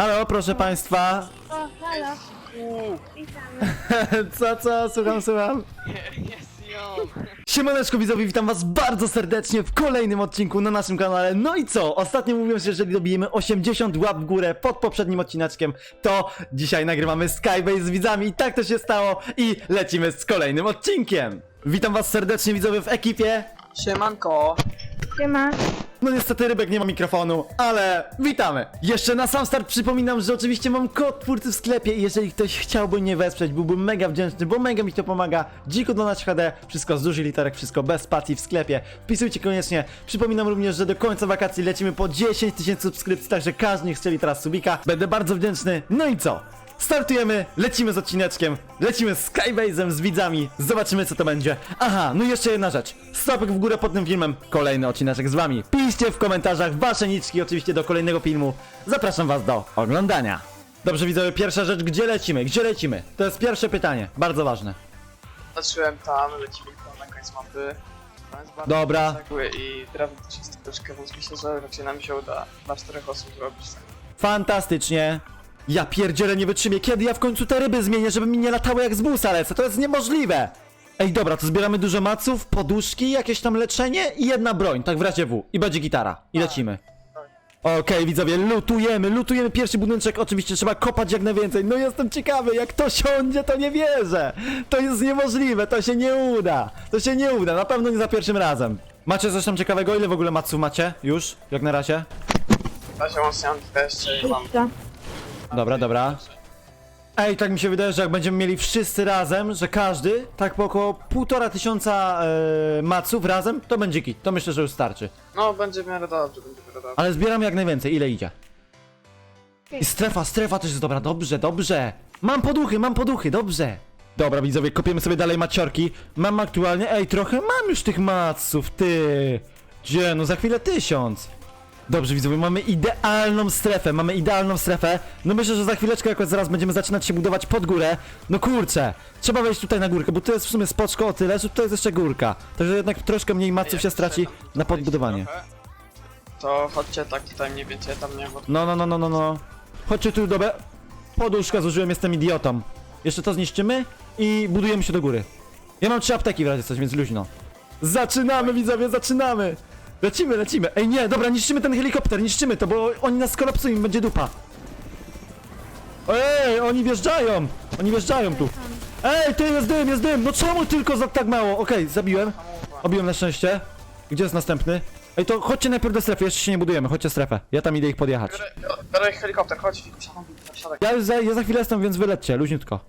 Halo, proszę państwa. O, halo. Uuu, Witamy. Co, co? Słucham, słucham. jest ją! Siemaneczko widzowie, witam was bardzo serdecznie w kolejnym odcinku na naszym kanale. No i co? Ostatnio mówiłem, że jeżeli dobijemy 80 łap w górę pod poprzednim odcineczkiem, to dzisiaj nagrywamy Skybase z widzami i tak to się stało i lecimy z kolejnym odcinkiem. Witam was serdecznie widzowie w ekipie. Siemanko! Siema. No niestety Rybek nie ma mikrofonu, ale witamy! Jeszcze na sam start przypominam, że oczywiście mam kod twórcy w sklepie i jeżeli ktoś chciałby mnie wesprzeć, byłbym mega wdzięczny, bo mega mi to pomaga. Dziko donać HD, wszystko z dużych literek, wszystko bez spacji w sklepie. Wpisujcie koniecznie. Przypominam również, że do końca wakacji lecimy po 10 tysięcy subskrypcji, także każdy niech strzeli teraz subika. Będę bardzo wdzięczny. No i co? Startujemy, lecimy z odcineczkiem, lecimy z Skybase'em, z widzami, zobaczymy co to będzie. Aha, no i jeszcze jedna rzecz. Stopek w górę pod tym filmem, kolejny odcineczek z wami. Piszcie w komentarzach wasze niczki oczywiście do kolejnego filmu. Zapraszam was do oglądania. Dobrze widzowie, pierwsza rzecz, gdzie lecimy? Gdzie lecimy? To jest pierwsze pytanie, bardzo ważne. Patrzyłem tam, lecimy tam na koniec mapy. Tam jest bardzo Dobra. odległy I też jest troszkę, więc myślę, że raczej nam się uda na czterech osób zrobić. tak. Fantastycznie. Ja pierdzielę nie wytrzymię, kiedy ja w końcu te ryby zmienię, żeby mi nie latały jak z busa lecę, to jest niemożliwe! Ej, dobra, to zbieramy dużo maców, poduszki, jakieś tam leczenie i jedna broń, tak w razie W. I będzie gitara. I lecimy. Okej, widzowie, lutujemy, lutujemy pierwszy budynczek, oczywiście trzeba kopać jak najwięcej. No jestem ciekawy, jak to siądzie, to nie wierzę. To jest niemożliwe, to się nie uda. To się nie uda, na pewno nie za pierwszym razem. Macie coś tam ciekawego? Ile w ogóle maców macie? Już? Jak na razie? Razie mocno mam? Dobra, dobra. Ej, tak mi się wydaje, że jak będziemy mieli wszyscy razem, że każdy, tak po około półtora tysiąca e, maców razem, to będzie kit. To myślę, że już starczy. No, będzie w miarę dobrze, będzie w miarę dobrze. Ale zbieram jak najwięcej. Ile idzie? I strefa, strefa też jest dobra. Dobrze, dobrze. Mam poduchy, mam poduchy, dobrze. Dobra, widzowie, kopiemy sobie dalej maciorki. Mam aktualnie, ej, trochę mam już tych maców, ty. Gdzie? No za chwilę tysiąc. Dobrze, widzowie, mamy idealną strefę, mamy idealną strefę. No myślę, że za chwileczkę jakoś zaraz będziemy zaczynać się budować pod górę. No kurczę, trzeba wejść tutaj na górkę, bo tu jest w sumie spoczko o tyle, że tutaj jest jeszcze górka. Także jednak troszkę mniej maców się straci na podbudowanie. To chodźcie tak tutaj mniej więcej, tam nie bo No, no, no, no, no, no. Chodźcie tu, dobra. Poduszkę zużyłem, jestem idiotą. Jeszcze to zniszczymy i budujemy się do góry. Ja mam trzy apteki w razie coś, więc luźno. Zaczynamy, widzowie, zaczynamy! Lecimy, lecimy. Ej, nie, dobra, niszczymy ten helikopter, niszczymy to, bo oni nas skolapsują i będzie dupa. Ej, oni wjeżdżają! Oni wjeżdżają tu. Ej, ty, jest dym, jest dym! No czemu tylko za tak mało? Okej, zabiłem. Obiłem na szczęście. Gdzie jest następny? Ej, to chodźcie najpierw do strefy, jeszcze się nie budujemy, chodźcie strefę. Ja tam idę ich podjechać. Biorę, biorę helikopter, chodź, Fiku, siadam, siadaj. Ja, już za, ja za chwilę jestem, więc wylećcie, luźniutko.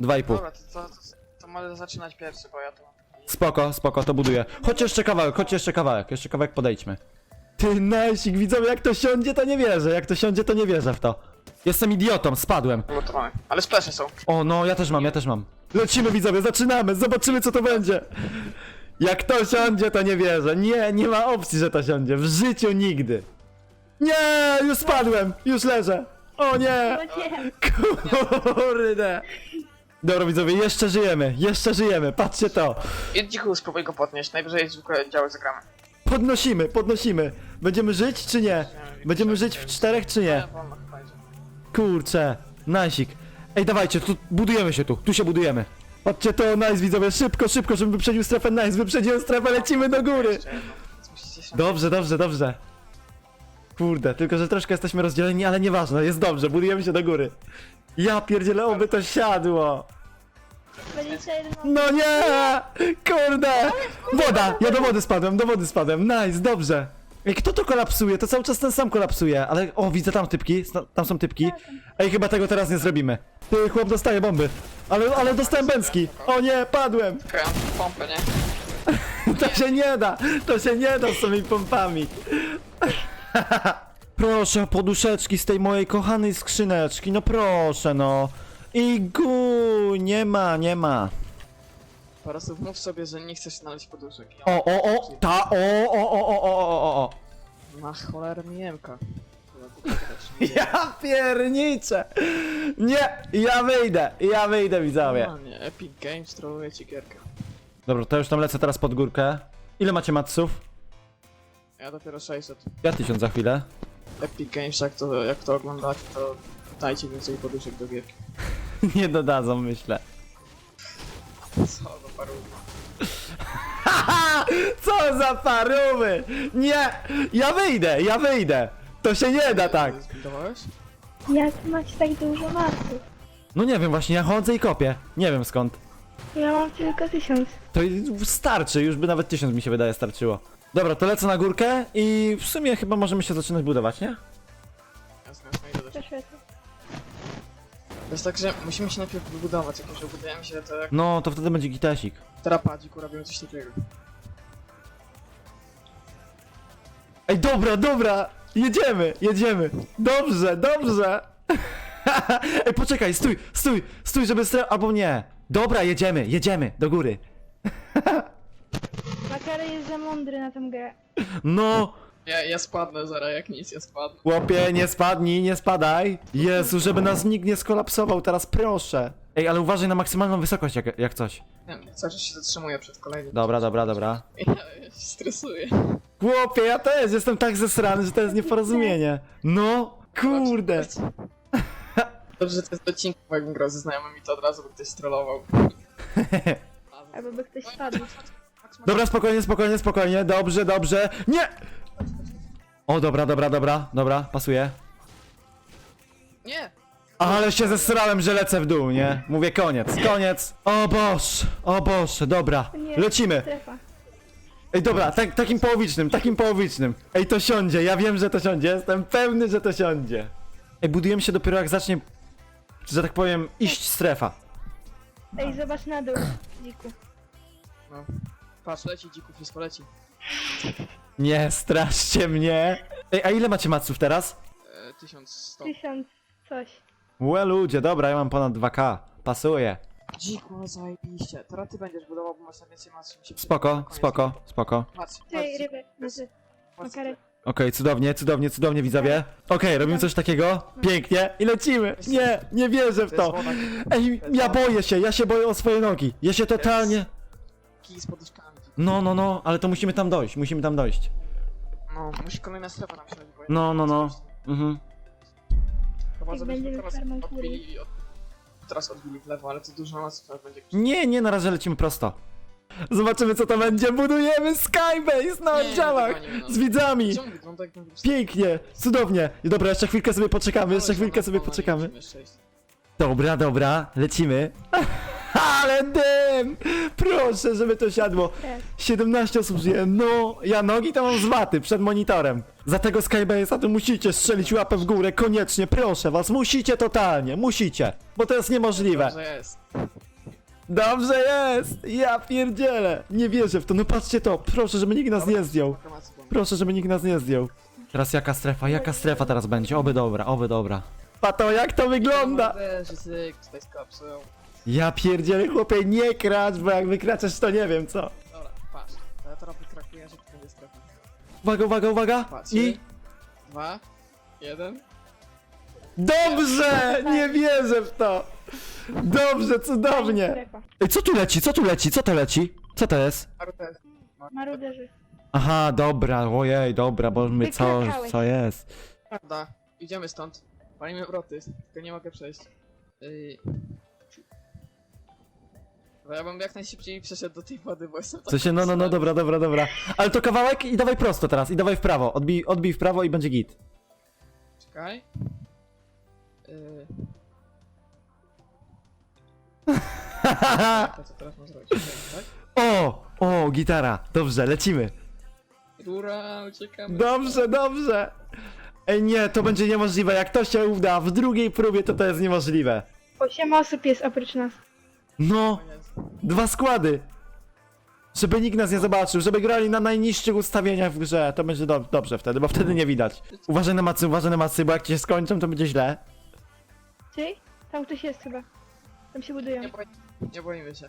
Dwa i pół. Dobra, to, to, to, to może zaczynać pierwszy, bo ja to... Spoko, spoko, to buduję. Chodź jeszcze kawałek, chodź jeszcze kawałek, jeszcze kawałek podejdźmy. Ty najsik, widzowie, jak to siądzie, to nie wierzę, jak to siądzie, to nie wierzę w to. Jestem idiotą, spadłem. Gotowane. Ale splesze są. O, no, ja też mam, ja też mam. Lecimy, widzowie, zaczynamy, zobaczymy, co to będzie. Jak to siądzie, to nie wierzę. Nie, nie ma opcji, że to siądzie. W życiu nigdy. Nie, już spadłem, już leżę. O nie, O nie. kurde. Dobra, widzowie, jeszcze żyjemy, jeszcze żyjemy, patrzcie to. Idź cichu, spróbuj go podnieść, najwyżej zwykłe działy zagramy. Podnosimy, podnosimy. Będziemy żyć czy nie? Będziemy żyć w czterech czy nie? wolno chyba idzie. Kurczę, najsik. Ej, dawajcie, tu budujemy się tu, tu się budujemy. Patrzcie to, nice widzowie, szybko, szybko, żebym wyprzedził strefę, nice, wyprzedziłem strefę, lecimy do góry. Jeszcze jedno. Więc musicie się- Dobrze, dobrze, dobrze. Kurde, tylko że troszkę jesteśmy rozdzieleni, ale nieważne, jest dobrze, budujemy się do góry. Ja pierdzielę, oby to siadło. 21 No nie! Kurde! Woda! Ja do wody spadłem, do wody spadłem. Nice, dobrze. Ej, kto to kolapsuje? To cały czas ten sam kolapsuje, ale... O, widzę tam typki, sta- tam są typki. Ej, chyba tego teraz nie zrobimy. Ty, chłop dostaje bomby. Ale, ale dostałem bęcki. O nie, padłem. Mam tu pompę, nie? To się nie da, to się nie da z tymi pompami. Proszę o poduszeczki z tej mojej kochanej skrzyneczki, no proszę, no. I gu, nie ma, nie ma. Po prostu mów sobie, że nie chcesz znaleźć poduszek. O, o, o, ta, o, o, o, o, o, o, o, o. Na cholerę mijemka. Ja pierniczę. Nie, ja wyjdę, ja wyjdę, widzowie. Normalnie, Epic Games troluje ci gierkę. Dobra, to już tam lecę teraz pod górkę. Ile macie matsów? Ja dopiero 600. Ja tysiąc za chwilę. Epic Games, jak to, jak to oglądacie, to dajcie więcej poduszek do gierki. Nie dodadzą, myślę. Co do paru. Haha! Co za parówy! Nie! Ja wyjdę, ja wyjdę! To się nie da tak! Zbudowałeś? Jak macie tak dużo masów? No nie wiem, właśnie ja chodzę i kopię. Nie wiem skąd. Ja mam tylko tysiąc. To i starczy, już by nawet tysiąc mi się wydaje starczyło. Dobra, to lecę na górkę i w sumie chyba możemy się zaczynać budować, nie? Jasne, jasne, idę do To ciebie. świetnie. To jest tak, że musimy się najpierw wybudować, jak już wybudujemy się, to jak No, to wtedy będzie gitesik. terapadziku robimy coś takiego. Ej, dobra, dobra! Jedziemy, jedziemy! Dobrze, dobrze! Ej, poczekaj, stój, stój, stój, żeby stre... albo nie. Dobra, jedziemy, jedziemy, do góry. Za mądry na tę grę. No, Ja, ja spadnę zaraz, jak nic, ja spadnę. chłopie, nie spadnij, nie spadaj. Jezu, żeby nas nikt nie skolapsował, teraz proszę. Ej, ale uważaj na maksymalną wysokość, jak, jak coś. Nie wiem, cały czas się zatrzymuję przed kolejnym. Dobra, dobra, dobra. Ja, ja się stresuję. Chłopie, ja też jestem tak zesrany, że to jest nieporozumienie. No, kurde. Dobrze, że to jest odcinek, bo jakbym grał ze znajomymi, to od razu by ktoś strollował. Albo by ktoś spadł. Dobra, spokojnie, spokojnie, spokojnie, dobrze, dobrze. Nie! O, dobra, dobra, dobra, dobra, pasuje. Nie! Ale się zesrałem, że lecę w dół, nie? Mówię koniec, koniec. O boż, o boż, dobra, Nie. lecimy. Strefa. Ej, dobra, tak, takim połowicznym, takim połowicznym. Ej, to siądzie, ja wiem, że to siądzie, jestem pewny, że to siądzie. Ej, budujemy się dopiero jak zacznie, że tak powiem, iść strefa. Ej, zobacz na dół, dziku. No. Patrz, leci dziku, wszystko leci. Nie straszcie mnie. Ej, a ile macie maców teraz? E, 1100. Tysiąc coś. Łe ludzie, dobra, ja mam ponad 2k. Pasuje. Dziku, no zajebiście. Teraz ty będziesz budował, bo masz na więcej mas, mi się. Spoko, Koniec. spoko, spoko. Patrz, Ty, patrz, ryby, ryby. patrz, Makary. Okej, cudownie, cudownie, cudownie widzowie. Okej, robimy coś takiego. Pięknie i lecimy. Nie, nie wierzę w To Ej, ja boję się, ja się boję o swoje nogi. Ja się totalnie... kij z poduszkami. No, no, no, ale to musimy tam dojść, musimy tam dojść. No, musi kolejna strefa nam się No, no, no. Mhm. Chyba, Jak żebyśmy będziemy teraz farmą odbili, od... teraz odbili w lewo, ale to dużo nas teraz będzie. Nie, nie, na razie lecimy prosto. Zobaczymy co to będzie. Budujemy Skybase na Nie, oddziałach tego nie, no. z widzami. Wygląda Pięknie, cudownie. Dobra, jeszcze chwilkę sobie poczekamy, jeszcze chwilkę sobie poczekamy. Dobra, dobra, lecimy. Ale dym! Proszę, żeby to siadło. Stres. 17 osób żyje. No, ja nogi to mam z waty przed monitorem. Za tego Skybase'a to musicie strzelić łapę w górę, koniecznie, proszę was, musicie totalnie, musicie, bo to jest niemożliwe. Dobrze jest. Dobrze jest! Ja pierdzielę! Nie wierzę w to, no patrzcie to, proszę, żeby nikt nas nie zdjął. Proszę, żeby nikt nas nie zdjął. Teraz jaka strefa, jaka strefa teraz będzie? Oby dobra, oby dobra. Pato, jak to wygląda? Też zyk, tutaj z kapsułą. Ja pierdzielę, chłopie, nie kracz, bo jak wykraczasz, to nie wiem co. Dobra, patrz. To ja teraz wykrakuję, że to będzie strefa. Uwaga, uwaga, uwaga! Patrz. I... Dwa, jeden. Dobrze! Nie wierzę w to! Dobrze, cudownie! Strefa. Ej, co tu leci? Co tu leci? Co to leci? Co to jest? Artes. Maruderzy. Aha, dobra, ojej, dobra, bo my co, Wykrakałeś. co jest? Prawda. Idziemy stąd. Palimy wroty, tylko nie mogę przejść. Yy... Bo ja bym jak najszybciej przeszedł do tej wody, bo jestem W sensie, no, no, no, dobra, dobra, dobra. Ale to kawałek i dawaj prosto teraz, i dawaj w prawo. Odbij, odbij w prawo i będzie git. Czekaj. Yy... To co teraz mam zrobić? Tak? o, o, gitara. Dobrze, lecimy. Rura, uciekamy. Dobrze, dobrze. Ej, nie, to będzie niemożliwe. Jak to się uda w drugiej próbie, to to jest niemożliwe. Osiem osób jest oprócz nas. No, dwa składy. Żeby nikt nas nie zobaczył, żeby grali na najniższych ustawieniach w grze, to będzie dob- dobrze wtedy, bo wtedy nie widać. Uważaj na macy, uważaj na macy, bo jak ci się skończą, to będzie źle. Ty? Tam ktoś jest chyba. Tam się budują. Nie, boi... nie boimy się.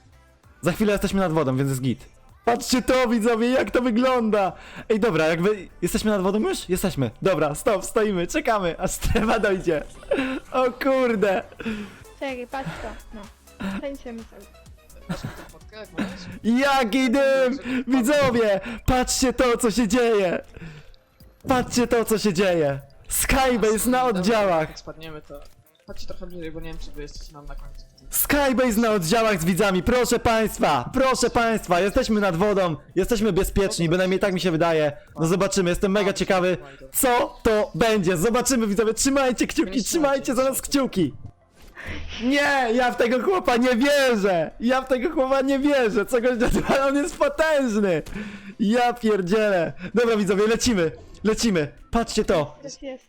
Za chwilę jesteśmy nad wodą, więc jest git. Patrzcie to, widzowie, jak to wygląda! Ej, dobra, jakby... Jesteśmy nad wodą już? Jesteśmy. Dobra, stop, stoimy, czekamy, aż strefa dojdzie. O kurde! Czekaj, patrz to. No. Sobie. Masz mi? Jaki dym! Widzowie, patrzcie to, co się dzieje! Patrzcie to, co się dzieje! Skybase na oddziałach! Jak spadniemy to... Chodźcie trochę bliżej, bo nie wiem czy wy jesteście nam na końcu. Skybase na oddziałach z widzami, proszę państwa, proszę państwa, jesteśmy nad wodą, jesteśmy bezpieczni, bynajmniej tak mi się wydaje. No zobaczymy, jestem mega ciekawy, co to będzie. Zobaczymy widzowie, trzymajcie kciuki, trzymajcie za nas kciuki. Nie, ja w tego chłopa nie wierzę, ja w tego chłopa nie wierzę, co goś nazywa, on jest potężny. Ja pierdzielę. Dobra widzowie, lecimy, lecimy, patrzcie to. Też jest.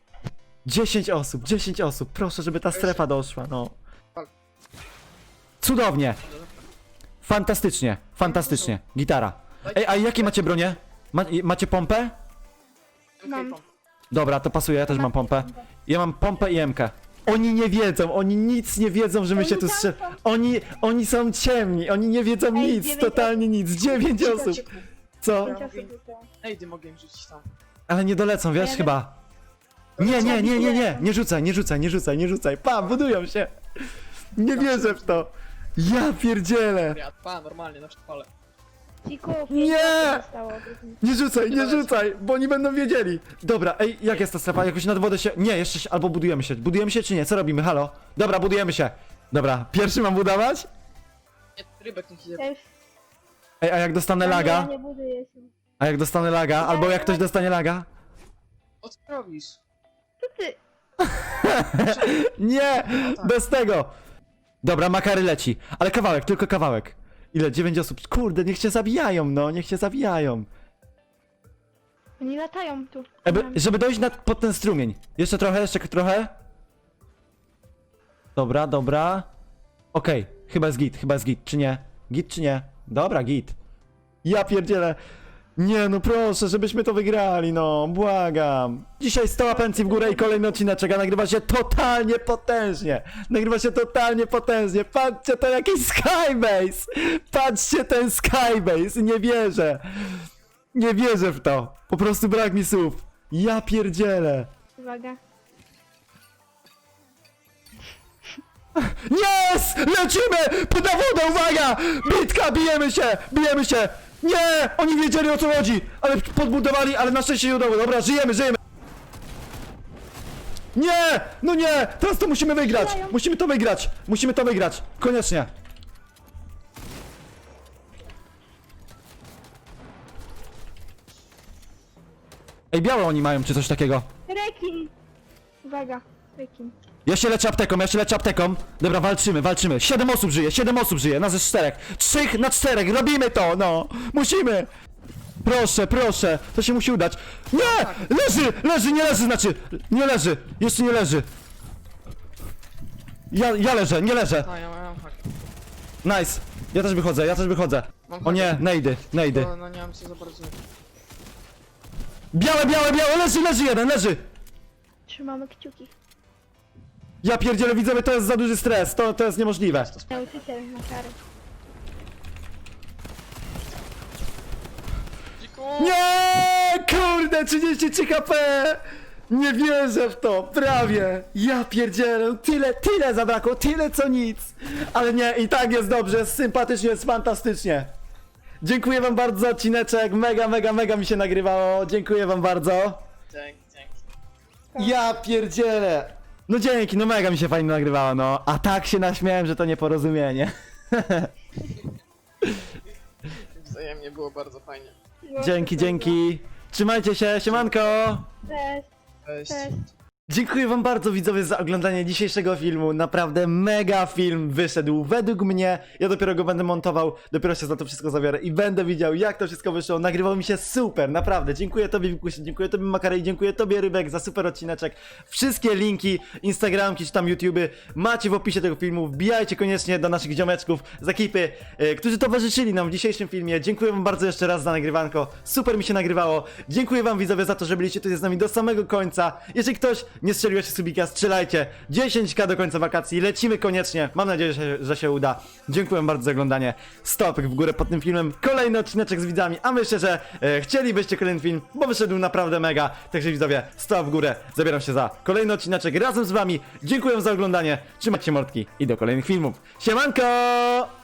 10 osób, 10 osób, proszę, żeby ta strefa doszła, no. Cudownie. Fantastycznie, fantastycznie. Gitara. Ej, a jakie macie bronie? Ma, macie pompę? Mam. Dobra, to pasuje, ja też mam pompę. Ja mam pompę i MK. Oni nie wiedzą, oni nic nie wiedzą, że my Ej, się tu tam strzel... są. Oni, oni są ciemni, oni nie wiedzą nic, dziewięć totalnie nic. 9 osób. Co? Pięć osób zostało. Ej, ty mogę im rzucić tam. Ale nie dolecą, wiesz, Ja chyba. Nie, nie, nie, nie, nie, nie rzucaj, nie rzucaj, nie rzucaj, nie rzucaj. Pa, budują się. Nie wierzę w to. Ja pierdzielę. Ja, pa, normalnie, na szpale. Ciku, Nie! zostało. Nie rzucaj, nie rzucaj, bo oni będą wiedzieli. Dobra, ej, jak jest ta strefa? Jakoś nad wodę się... Nie, jeszcze się... Albo budujemy się. Budujemy się czy nie? Co robimy? Halo? Dobra, budujemy się. Dobra, pierwszy mam budować? Nie, rybek niech idzie. Już... Ej, a jak dostanę laga? nie buduję się. A jak dostanę laga? Albo jak ktoś dostanie laga? O co robisz? Co ty? Nie! Bez tego! Dobra, makary leci. Ale kawałek, tylko kawałek. Ile? 9 osób. Kurde, niech się zabijają, no, niech się zabijają. Oni latają tu. Eby, żeby dojść nad, pod ten strumień. Jeszcze trochę, jeszcze trochę. Dobra, dobra. Okej, chyba jest git, chyba jest git, czy nie? Git czy nie? Dobra, git. Ja pierdzielę. Nie, no proszę, żebyśmy to wygrali, no, błagam. Dzisiaj 100 pensji w górę i kolejny odcineczek, a nagrywa się totalnie potężnie. Nagrywa się totalnie potężnie. Patrzcie, to jakiś Skybase. Patrzcie ten Skybase, nie wierzę. Nie wierzę w to. Po prostu brak mi słów. Ja pierdzielę. Uwaga. Yes! Lecimy! Pod wodę, uwaga! Bitka, bijemy się! Bijemy się! Nie! Oni wiedzieli o co chodzi! Ale podbudowali, ale na szczęście się udało. Dobra, żyjemy, żyjemy! Nie! No nie! Teraz to musimy wygrać! Musimy to wygrać! Musimy to wygrać! Koniecznie! Ej, białe oni mają, czy coś takiego. Rekin! Uwaga. Rekin. Ja się leczę apteką, ja się leczę apteką. Dobra, walczymy, walczymy. Siedem osób żyje, siedem osób żyje, nas jest czterech. Trzech na czterech, robimy to, no! Musimy! Proszę, proszę, to się musi udać. Nie! Leży! Leży, nie leży, znaczy! Nie leży, jeszcze nie leży. Ja, ja leżę, nie leżę. Ja mam hak. Nice. Ja też wychodzę, ja też wychodzę. Mam O nie, nejdy, nejdy. No, no nie mam co za bardzo. Białe, białe, białe, leży, leży jeden, leży! Trzymamy kciuki. Ja pierdzielę, widzowie, to jest za duży stres, to, to jest niemożliwe. Nauczyciel na! Nie, kurde, 33 HP! Nie wierzę w to, prawie. Ja pierdzielę, tyle, tyle zabrakło, tyle co nic. Ale nie, i tak jest dobrze, jest sympatycznie, jest fantastycznie. Dziękuję wam bardzo za odcineczek, mega, mega, mega mi się nagrywało. Dziękuję wam bardzo. Dzięki, dzięki. Ja pierdzielę. No dzięki, no mega mi się fajnie nagrywało, no. A tak się naśmiałem, że to nieporozumienie. Wzajemnie było bardzo fajnie. Dzięki, dzięki. Trzymajcie się, siemanko. Cześć. Cześć. Cześć. Dziękuję wam bardzo widzowie za oglądanie dzisiejszego filmu. Naprawdę mega film wyszedł według mnie. Ja dopiero go będę montował, dopiero się za to wszystko zabiorę i będę widział jak to wszystko wyszło. Nagrywał mi się super, naprawdę. Dziękuję tobie Wikusie, dziękuję tobie Makarej, dziękuję tobie Rybek za super odcineczek. Wszystkie linki, Instagramki czy tam YouTube'y macie w opisie tego filmu. Wbijajcie koniecznie do naszych ziomeczków z ekipy, e, którzy towarzyszyli nam w dzisiejszym filmie. Dziękuję wam bardzo jeszcze raz za nagrywanko. Super mi się nagrywało. Dziękuję wam widzowie za to, że byliście tutaj z nami do samego końca. Jeżeli ktoś nie strzelił jeszcze subika, strzelajcie. 10k do końca wakacji. Lecimy koniecznie. Mam nadzieję, że, że się uda. Dziękuję bardzo za oglądanie. Stopek w górę pod tym filmem. Kolejny odcineczek z widzami. A myślę, że e, chcielibyście kolejny film, bo wyszedł naprawdę mega. Także widzowie, stop w górę. Zabieram się za kolejny odcineczek razem z wami. Dziękuję za oglądanie. Trzymajcie mordki i do kolejnych filmów. Siemanko!